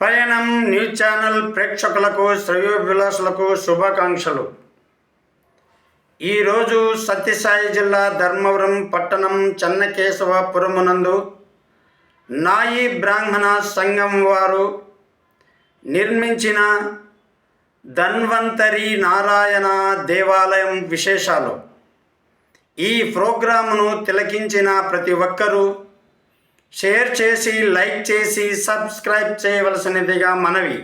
పయనం news channel ప్రేక్షకులకు శ్రేయోభిలాషులకు శుభాకాంక్షలు. ఈరోజు సత్యసాయి జిల్లా ధర్మవరం పట్టణం చెన్నకేశవపురమునందు నాయి బ్రాహ్మణ సంఘం వారు నిర్మించిన ధన్వంతరి నారాయణ దేవాలయం విశేషాలు. ఈ ప్రోగ్రామును తిలకించిన ప్రతి ఒక్కరూ షేర్ చేసి లైక్ చేసి సబ్స్క్రైబ్ చేయవలసినదిగా మనవి.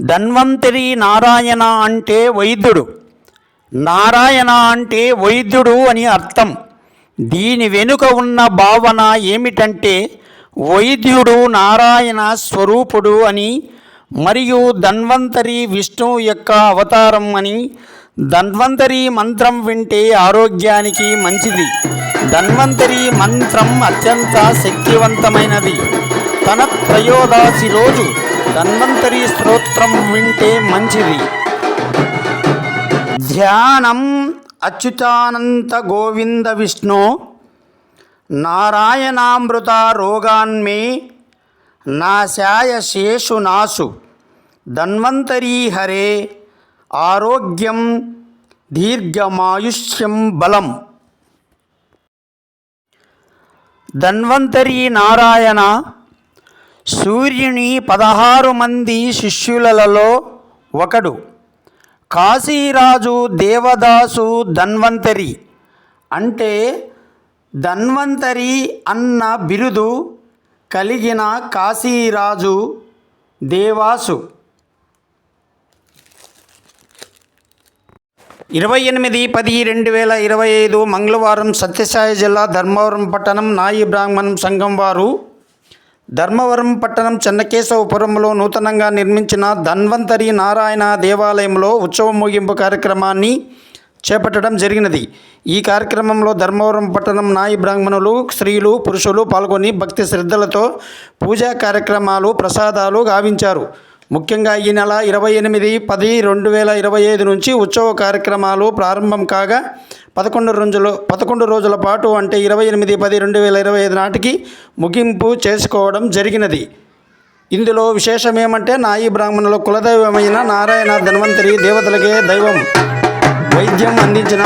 ధన్వంతరి నారాయణ అంటే వైద్యుడు. నారాయణ అంటే వైద్యుడు అని అర్థం. దీని వెనుక ఉన్న భావన ఏమిటంటే వైద్యుడు నారాయణ స్వరూపుడు అని మరియు ధన్వంతరి విష్ణువు యొక్క అవతారం అని ధన్వంతరి మంత్రం వింటే ఆరోగ్యానికి మంచిది. ధన్వంతరి మంత్రం అత్యంత శక్తివంతమైనది. తన త్రయోదాసి రోజు ధన్వంతరి స్తోత్రం వింటే మంచిది. ధ్యానం అచ్యుతానంత గోవింద విష్ణు నారాయణామృత రోగాన్మే నాశాయ శేషు నాశు ధన్వంతరీ హరే ఆరోగ్యం దీర్ఘమాయుష్యం బలం. ధన్వంతరి నారాయణ సూర్యుని పదహారు మంది శిష్యులలో ఒకడు. కాశీరాజు దేవదాసు ధన్వంతరి అంటే ధన్వంతరి అన్న బిరుదు కలిగిన కాశీరాజు దేవాసు. ఇరవై ఎనిమిది పది రెండు వేల ఇరవై ఐదు మంగళవారం సత్యసాయి జిల్లా ధర్మవరం పట్టణం నాయి బ్రాహ్మణం సంఘం వారు ధర్మవరం పట్టణం చెన్నకేశవపురంలో నూతనంగా నిర్మించిన ధన్వంతరి నారాయణ దేవాలయంలో ఉత్సవం ముగింపు కార్యక్రమాన్ని చేపట్టడం జరిగినది. ఈ కార్యక్రమంలో ధర్మవరం పట్టణం నాయి బ్రాహ్మణులు స్త్రీలు పురుషులు పాల్గొని భక్తి శ్రద్ధలతో పూజా కార్యక్రమాలు ప్రసాదాలు గావించారు. ముఖ్యంగా ఈ నెల ఇరవై ఎనిమిది పది రెండు వేల ఇరవై ఐదు నుంచి ఉత్సవ కార్యక్రమాలు ప్రారంభం కాగా పదకొండు రోజులు పదకొండు రోజుల పాటు అంటే ఇరవై ఎనిమిది పది రెండు వేల ఇరవై ఐదు నాటికి ముగింపు చేసుకోవడం జరిగినది. ఇందులో విశేషం ఏమంటే నాయి బ్రాహ్మణుల కులదైవమైన నారాయణ ధన్వంతరి దేవతలకే దైవం. వైద్యం అందించిన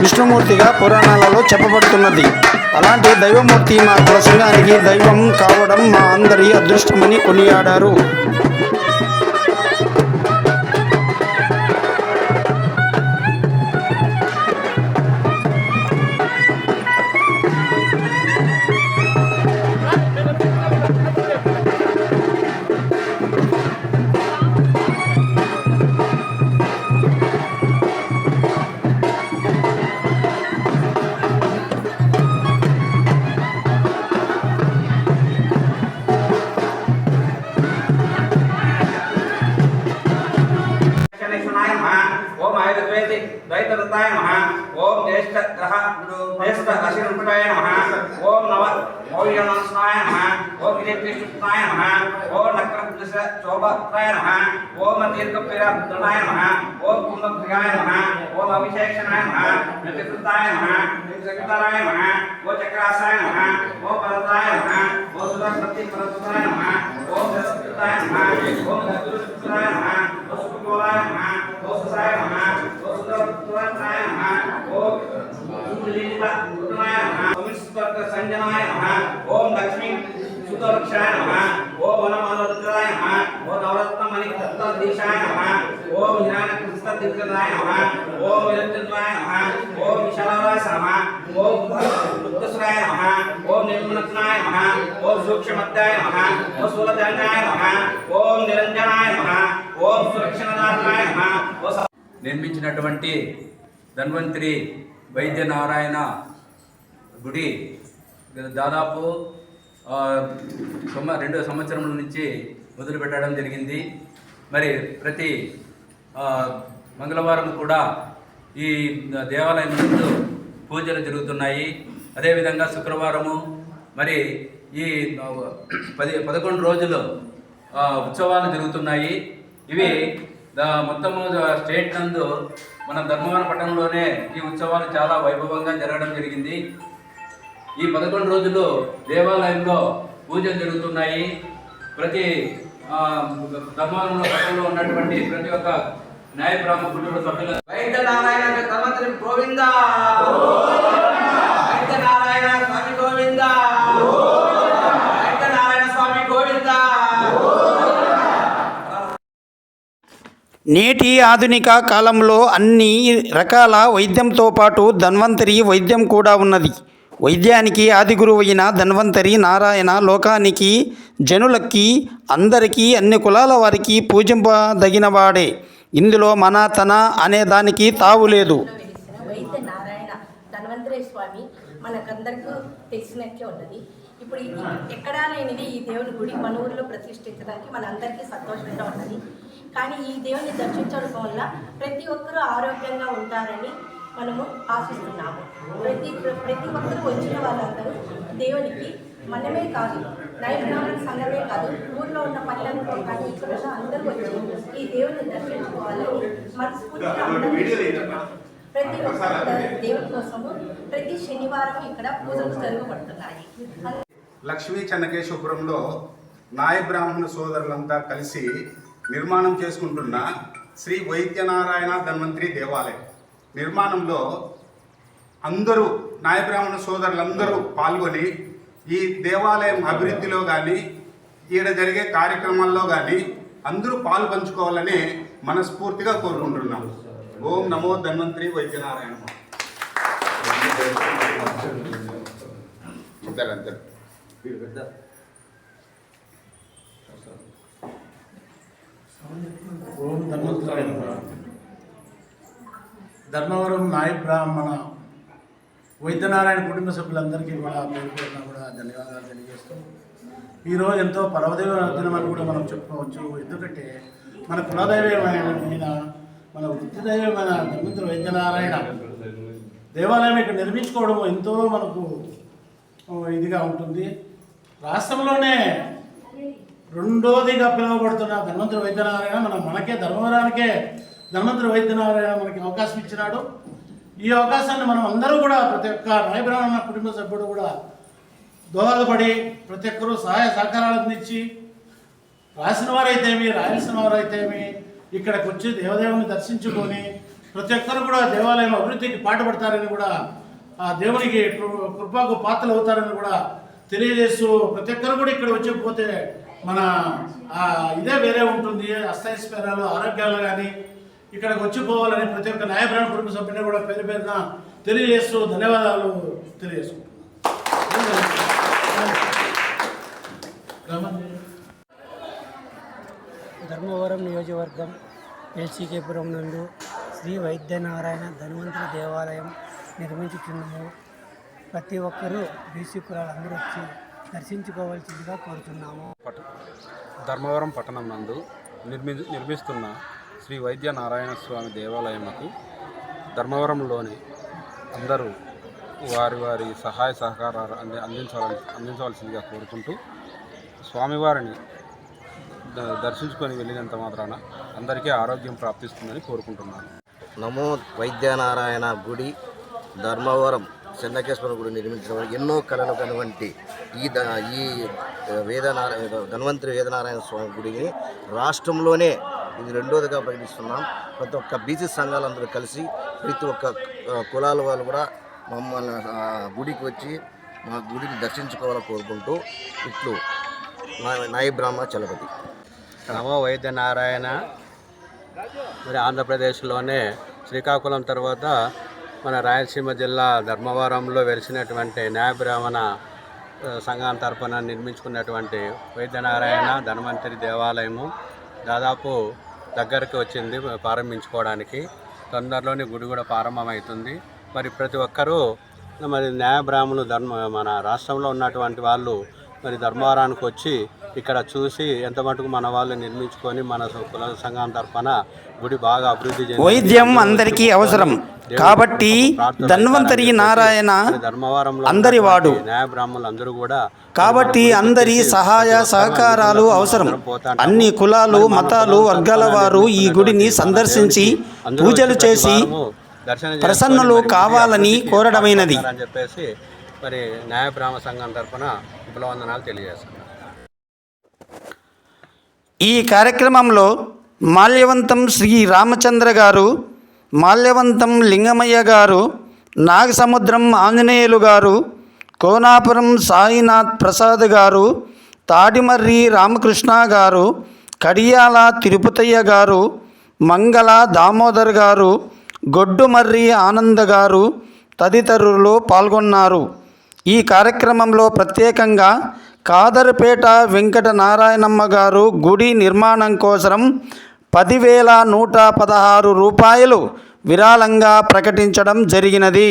విష్ణుమూర్తిగా పురాణాలలో చెప్పబడుతున్నది. అలాంటి దైవమూర్తి మా కుల సంఘానికి దైవం కావడం మా అందరి అదృష్టమని కొనియాడారు. జ్యేష్ఠ గ్రహ జ్యేష్ఠ అశిరుటాయ నమః ఓం నవ మౌల్యనాశనాయ నమః ఓం విజయకృష్ణాయ నమః ఓం నక్రపురుష శోభాయ నమః ఓం దీర్ఘపిరాయ నమః ఓం కుంభప్రియాయ నమః ఓం అభిషేక్షణాయ నమః నృత్యకృతాయ నమః నృత్యకృతాయ నమః ఓం చక్రాసాయ నమః ఓం పరతాయ నమః ఓం సురస్వతి పరతాయ నమః ఓం సరస్వతాయ నమః ఓం సద్గురుకృతాయ నమః ఓం సుఖగోళాయ నమః ఓం సుసాయ నమః ఓం సుందరపుత్రాయ సంజనాయ ఓం లక్ష్మీ సుతరక్షాయ నమః ఓం వనమానరుద్రాయ నమః ఓం ఓం హిరణ్య ఓం విరంజనాయ ఓం విశాలాయ ఓం బుద్ధసురాయ ఓం నిర్మలత్నాయ ఓం సూక్ష్మమద్దాయ ఓం స్థూలదండాయ ఓం నిరంజనాయ ఓం సురక్షణదాయ నిర్మించినటువంటి ధన్వంతరి వైద్య నారాయణ గుడి దాదాపు ఆ, సొమ్మ రెండు సంవత్సరముల నుంచి మొదలు పెట్టడం జరిగింది. మరి ప్రతి మంగళవారం కూడా ఈ దేవాలయం ముందు పూజలు జరుగుతున్నాయి. అదేవిధంగా శుక్రవారము మరి ఈ పది పదకొండు రోజులు ఉత్సవాలు జరుగుతున్నాయి. ఇవి మొత్తము స్టేట్ నందు మన ధర్మవరం పట్టణంలోనే ఈ ఉత్సవాలు చాలా వైభవంగా జరగడం జరిగింది. ఈ పదకొండు రోజులు దేవాలయంలో పూజలు జరుగుతున్నాయి. ప్రతి ధర్మవరంలో పట్టణంలో ఉన్నటువంటి ప్రతి ఒక్క న్యాయ బ్రాహ్మ కుటుంబ సభ్యుల వైద్య నారాయణ గోవిందా గోవింద వైద్య నారాయణ స్వామి గోవింద వైద్య నారాయణ స్వామి గోవింద నేటి ఆధునిక కాలంలో అన్ని రకాల వైద్యంతో పాటు ధన్వంతరి వైద్యం కూడా ఉన్నది. వైద్యానికి ఆది గురువు అయిన ధన్వంతరి నారాయణ లోకానికి జనులకి అందరికీ అన్ని కులాల వారికి పూజింపదగినవాడే. ఇందులో మన తన అనే దానికి తావు లేదు. స్వామి మనకందరికీ తెలిసినట్లే ఉన్నది. ఇప్పుడు ఎక్కడా లేనిది ఈ దేవుని గుడి మన ఊరిలో ప్రతిష్ఠించడానికి మనందరికీ సంతోషంగా ఉన్నది. కానీ ఈ దేవుని దర్శించడం వల్ల ప్రతి ఒక్కరూ ఆరోగ్యంగా ఉంటారని మనము ఆశిస్తున్నాము. ప్రతి ప్రతి ఒక్కరూ వచ్చిన వాళ్ళందరూ దేవునికి మనమే కాదు నైబ్రాహ్మణ సంఘమే కాదు ఊర్లో ఉన్న పల్లెలతో కానీ ఇక్కడ అందరూ వచ్చి ఈ దేవుని దర్శించుకోవాలని మనస్ఫూర్తిగా ప్రతి ఒక్కరు దేవుని కోసము ప్రతి శనివారం ఇక్కడ పూజలు జరగబడుతున్నాయి. లక్ష్మీ చెన్నకేశవపురంలో నాయ బ్రాహ్మణ సోదరులంతా కలిసి నిర్మాణం చేసుకుంటున్న శ్రీ వైద్యనారాయణ ధన్వంతరి దేవాలయం. నిర్మాణంలో అందరూ నాయ బ్రాహ్మణ సోదరులందరూ పాల్గొని ఈ దేవాలయం అభివృద్ధిలో కానీ ఈడ జరిగే కార్యక్రమాల్లో కానీ అందరూ పాలు పంచుకోవాలని మనస్ఫూర్తిగా కోరుకుంటున్నాం. ఓం నమో ధన్వంతరి వైద్యనారాయణ. ఇద్దరు ఓం ధర్మోత్తరాయ ధర్మవరం నాయ బ్రాహ్మణ. వైద్యనారాయణ కుటుంబ సభ్యులందరికీ కూడా పేరు పేరున కూడా ధన్యవాదాలు తెలియజేస్తూ ఈరోజు ఎంతో పర్వదేవ అని కూడా మనం చెప్పుకోవచ్చు. ఎందుకంటే మన కులదైవమైన మన వృత్తి దైవమైన వైద్యనారాయణ దేవాలయం ఇక్కడ నిర్మించుకోవడం ఎంతో మనకు ఇదిగా ఉంటుంది. రాష్ట్రంలోనే రెండోదిగా పిలువబడుతున్న ధన్వంతరి వైద్యనారాయణ మన మనకే ధర్మవరానికే ధన్వంతరి వైద్యనారాయణ మనకి అవకాశం ఇచ్చినాడు. ఈ అవకాశాన్ని మనం అందరూ కూడా ప్రతి ఒక్క రాయబ్రాహ్మణ కుటుంబ సభ్యుడు కూడా దోహదపడి ప్రతి ఒక్కరూ సహాయ సహకారాలు అందించి రాసిన వారైతేమి రాయాల్సిన వారైతేమి ఇక్కడికి వచ్చి దేవదేవుని దర్శించుకొని ప్రతి ఒక్కరు కూడా దేవాలయం అభివృద్ధికి పాటుపడతారని కూడా ఆ దేవునికి కృపాకు కృపకు పాత్రలు అవుతారని కూడా తెలియజేస్తూ ప్రతి ఒక్కరు కూడా ఇక్కడ వచ్చి పోతే మన ఇదే వేరే ఉంటుంది. అస్తైశ్వర్యాలు ఆరోగ్యాలు కానీ ఇక్కడికి వచ్చిపోవాలని ప్రతి ఒక్క న్యాయప్రాణ కుటుంబ సభ్యుని కూడా పేరు పేరున తెలియజేస్తూ ధన్యవాదాలు తెలియజేసుకుంటున్నాను. ధర్మవరం నియోజకవర్గం ఎల్సీకేపురం నందు శ్రీ వైద్యనారాయణ ధన్వంతుల దేవాలయం నిర్మించుచున్నాము. ప్రతి ఒక్కరూ బీసీ కులాలు అందరూ వచ్చి దర్శించుకోవాల్సిందిగా కోరుతున్నాము. పట ధర్మవరం పట్టణం నందు నిర్మి నిర్మిస్తున్న శ్రీ వైద్య నారాయణ స్వామి దేవాలయముకు ధర్మవరంలోని అందరూ వారి వారి సహాయ సహకారాలు అంది అందించాలని అందించవలసిందిగా కోరుకుంటూ స్వామివారిని ద- దర్శించుకొని వెళ్ళినంత మాత్రాన అందరికీ ఆరోగ్యం ప్రాప్తిస్తుందని కోరుకుంటున్నాను. నమో వైద్యనారాయణ గుడి ధర్మవరం. చెన్నకేశ్వర గుడి నిర్మించిన ఎన్నో కళలు కనువంటి ఈ ద ఈ వేదనారాయణ ధన్వంతరి వేదనారాయణ స్వామి గుడిని రాష్ట్రంలోనే ఇది రెండోదిగా ప్రకటిస్తున్నాం ప్రతి ఒక్క బీసీ సంఘాలందరూ కలిసి ప్రతి ఒక్క కులాల వాళ్ళు కూడా మమ్మల్ని గుడికి వచ్చి మా గుడిని దర్శించుకోవాలని కోరుకుంటూ ఇట్లు నా- నాయి బ్రహ్మ చలపతి. రమ వైద్యనారాయణ. మరి ఆంధ్రప్రదేశ్లోనే శ్రీకాకుళం తర్వాత మన రాయలసీమ జిల్లా ధర్మవరంలో వెలిసినటువంటి న్యాయ బ్రాహ్మణ సంఘం తరపున నిర్మించుకున్నటువంటి వైద్యనారాయణ ధన్వంతరి దేవాలయము దాదాపు దగ్గరకు వచ్చింది ప్రారంభించుకోవడానికి. తొందరలోనే గుడి కూడా ప్రారంభమవుతుంది. మరి ప్రతి ఒక్కరూ మరి న్యాయ బ్రాహ్మణులు ధర్మ మన రాష్ట్రంలో ఉన్నటువంటి వాళ్ళు మరి ధర్మవరానికి వచ్చి ఇక్కడ చూసి ఎంత మటుకు మన వాళ్ళు నిర్మించుకొని మన కుల సంఘం తరఫున గుడి బాగా అభివృద్ధి వైద్యం అందరికీ అవసరం. కాబట్టి ధన్వంతరి నారాయణ ధర్మవరంలో అందరి వాడు. న్యాయ బ్రాహ్మణులు అందరూ కూడా కాబట్టి అందరి సహాయ సహకారాలు అవసరం. అన్ని కులాలు మతాలు వర్గాల వారు ఈ గుడిని సందర్శించి పూజలు చేసి దర్శనం ప్రసన్నులు కావాలని కోరడమైనది. అని చెప్పేసి మరి న్యాయ బ్రాహ్మణ సంఘం తరఫున విప్లవందనాలు తెలియజేస్తున్నాను ఈ కార్యక్రమంలో మాల్యవంతం శ్రీ రామచంద్ర గారు మాల్యవంతం లింగమయ్య గారు నాగసముద్రం ఆంజనేయులు గారు కోనాపురం సాయినాథ్ ప్రసాద్ గారు తాడిమర్రి రామకృష్ణ గారు కడియాల తిరుపతయ్య గారు మంగళ దామోదర్ గారు గొడ్డుమర్రి ఆనంద్ గారు తదితరులు పాల్గొన్నారు. ఈ కార్యక్రమంలో ప్రత్యేకంగా కాదర్పేట వెంకట నారాయణమ్మ గారు గుడి నిర్మాణం కోసం పదివేల నూట పదహారు రూపాయలు విరాళంగా ప్రకటించడం జరిగినది.